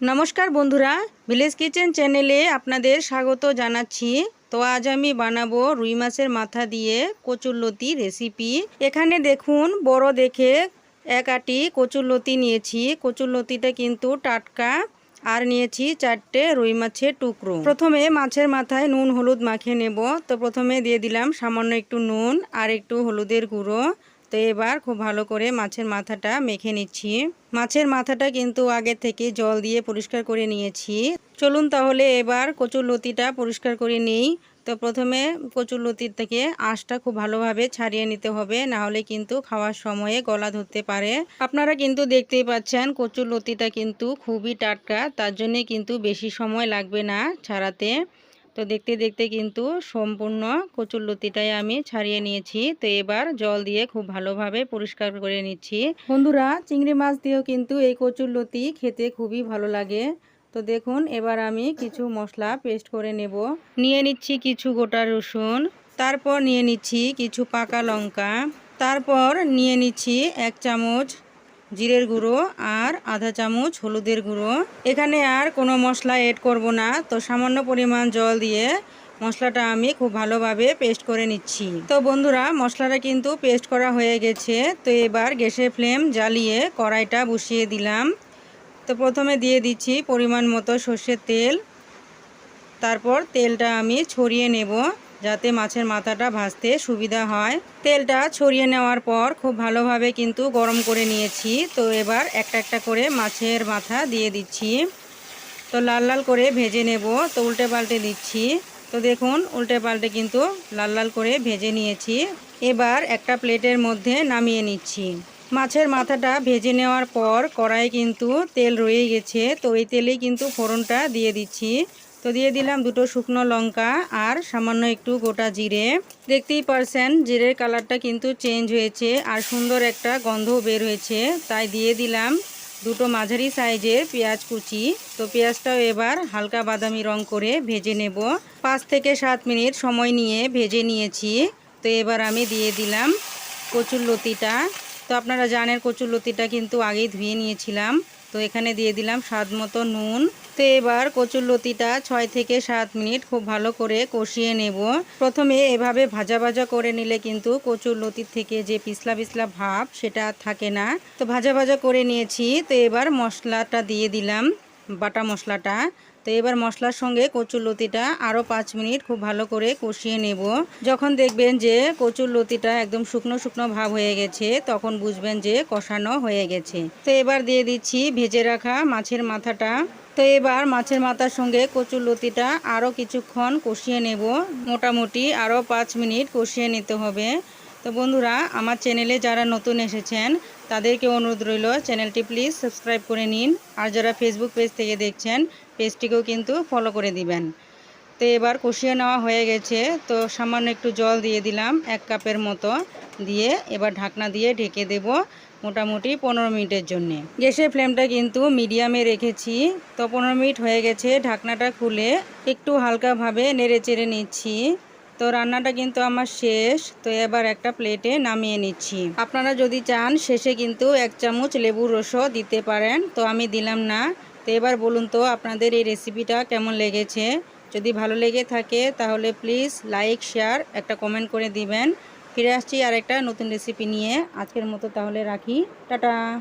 নমস্কার বন্ধুরা village kitchen চ্যানেলে আপনাদের স্বাগত জানাচ্ছি। তো আজ আমি বানাবো রুই মাছের মাথা দিয়ে কচুরলতি রেসিপি এখানে দেখুন, বড় দেখে এক আটি কচুরলতি নিয়েছি। কচুরলতিটা কিন্তু টাটকা আর নিয়েছি চারটে রুই মাছের টুকরো। প্রথমে মাছের মাথায় নুন, হলুদ মাখিয়ে নেব। তো প্রথমে দিয়ে দিলাম সামান্য একটু নুন আর একটু হলুদের গুঁড়ো। তো এবার খুব ভালো করে মাছের মাথাটা মেখে নিচ্ছি। মাছের মাথাটা কিন্তু আগে থেকে জল দিয়ে পরিষ্কার করে নিয়েছি। চলুন তাহলে এবার কচুর লতিটা পরিষ্কার করে নিই। তো প্রথমে কচুর লতির থেকে আঁশটা খুব ভালোভাবে ছাড়িয়ে নিতে হবে না হলে কিন্তু খাওয়ার সময়ে গলা ধরতে পারে। আপনারা কিন্তু দেখতেই পাচ্ছেন কচুর লতিটা কিন্তু খুবই টাটকা, তার জন্যে কিন্তু বেশি সময় লাগবে না ছাড়াতে। তো দেখতে দেখতে কিন্তু সম্পূর্ণ কচুর লতিটাই আমি ছাড়িয়ে নিয়েছি। তো এবার জল দিয়ে খুব ভালোভাবে পরিষ্কার করে নিচ্ছি। বন্ধুরা, চিংড়ি মাছ দিয়েও কিন্তু এই কচুর লতি খেতে খুবই ভালো লাগে। তো দেখুন, এবার আমি কিছু মশলা পেস্ট করে নেব। নিয়ে নিচ্ছি কিছু গোটা রসুন, তারপর নিয়ে নিচ্ছি কিছু পাকা লঙ্কা, তারপর নিয়ে নিচ্ছি এক চামচ জিরের গুঁড়ো আর আধা চামচ হলুদের গুঁড়ো। এখানে আর কোনো মশলা এড করব না। তো সামান্য পরিমাণ জল দিয়ে মশলাটা আমি খুব ভালোভাবে পেস্ট করে নিচ্ছি। তো বন্ধুরা, মশলাটা কিন্তু পেস্ট করা হয়ে গেছে। তো এবার গ্যাসের ফ্লেম জ্বালিয়ে কড়াইটা বসিয়ে দিলাম। তো প্রথমে দিয়ে দিচ্ছি পরিমাণ মতো সর্ষের তেল। তারপর তেলটা আমি ছড়িয়ে নেব। যাতে মাছের মাথাটা ভাজতে সুবিধা হয়। তেলটা ছড়িয়ে নেওয়ার পর খুব ভালোভাবে কিন্তু গরম করে নিয়েছি। তো এবার একটা একটা করে মাছের মাথা দিয়ে দিচ্ছি। তো লাল লাল করে ভেজে নেব। তো উল্টে পাল্টে দিচ্ছি। তো দেখুন, উল্টে পাল্টে কিন্তু লাল লাল করে ভেজে নিয়েছি। এবার একটা প্লেটের মধ্যে নামিয়ে নিচ্ছি। মাছের মাথাটা ভেজে নেওয়ার পর কড়াই কিন্তু তেল রয়ে গেছে। তো এই তেলেই কিন্তু ফোড়নটা দিয়ে দিচ্ছি। তো দিয়ে দিলাম দুটো শুকনো লঙ্কা আর সামান্য একটু গোটা জিরে। দেখতেই পারছেন, জিরের কালারটা কিন্তু চেঞ্জ হয়েছে আর সুন্দর একটা গন্ধ বের হয়েছে। তাই দিয়ে দিলাম দুটো মাঝারি সাইজের পেঁয়াজ কুচি। তো পেঁয়াজটাও এবার হালকা বাদামি রং করে ভেজে নেব। পাঁচ থেকে সাত মিনিট সময় নিয়ে ভেজে নিয়েছি। তো এবার আমি দিয়ে দিলাম কচুর লতিটা। তো আপনারা জানেন কচুর লতিটা কিন্তু আগেই ধুয়ে নিয়েছিলাম। তো এখানে দিয়ে দিলাম স্বাদ মতো নুন। তো এবার কচুর লতিটা ছয় থেকে সাত মিনিট খুব ভালো করে কষিয়ে নেব। প্রথমে এভাবে ভাজা ভাজা করে নিলে কিন্তু কচুর লতির থেকে যে পিছলা পিছলা ভাব সেটা থাকে না। তো ভাজা ভাজা করে নিয়েছি। তো এবার মশলাটা দিয়ে দিলাম, বাটা মশলাটা। তো এবার মশলার সঙ্গে কচুর লতিটা আরও পাঁচ মিনিট খুব ভালো করে কষিয়ে নেব। যখন দেখবেন যে কচুর লতিটা একদম শুকনো শুকনো ভাব হয়ে গেছে, তখন বুঝবেন যে কষানো হয়ে গেছে। তো এবার দিয়ে দিচ্ছি ভেজে রাখা মাছের মাথাটা। তো এবার মাছের মাথার সঙ্গে কচুর লতিটা আরও কিছুক্ষণ কষিয়ে নেব। মোটামুটি আরও পাঁচ মিনিট কষিয়ে নিতে হবে। তো বন্ধুরা, আমার চ্যানেলে যারা নতুন এসেছেন, তাদেরকে অনুরোধ রইল, চ্যানেলটি প্লিজ সাবস্ক্রাইব করে নিন। আর যারা ফেসবুক পেজ থেকে দেখছেন, পেজটিকেও কিন্তু ফলো করে দিবেন। তো এবার কষিয়ে নেওয়া হয়ে গেছে, তো সামান্য একটু জল দিয়ে দিলাম, এক কাপের মতো দিয়ে এবার ঢাকনা দিয়ে ঢেকে দেব মোটামুটি পনেরো মিনিটের জন্যে। গ্যাসের ফ্লেমটা কিন্তু মিডিয়ামে রেখেছি, তো পনেরো মিনিট হয়ে গেছে, ঢাকনাটা খুলে একটু হালকাভাবে নেড়ে চেড়ে নিচ্ছি। তো রান্নাটা কিন্তু আমার শেষ। তো এবার একটা প্লেটে নামিয়ে নিচ্ছি। আপনারা যদি চান, শেষে কিন্তু এক চামচ লেবুর রসও দিতে পারেন। তো আমি দিলাম না। তো এবার বলুন তো, আপনাদের এই রেসিপিটা কেমন লেগেছে? যদি ভালো লেগে থাকে, তাহলে প্লিজ লাইক শেয়ার একটা কমেন্ট করে দিবেন। ফিরে আসছি আর একটা নতুন রেসিপি নিয়ে। আজকের মতো তাহলে রাখি। টাটা!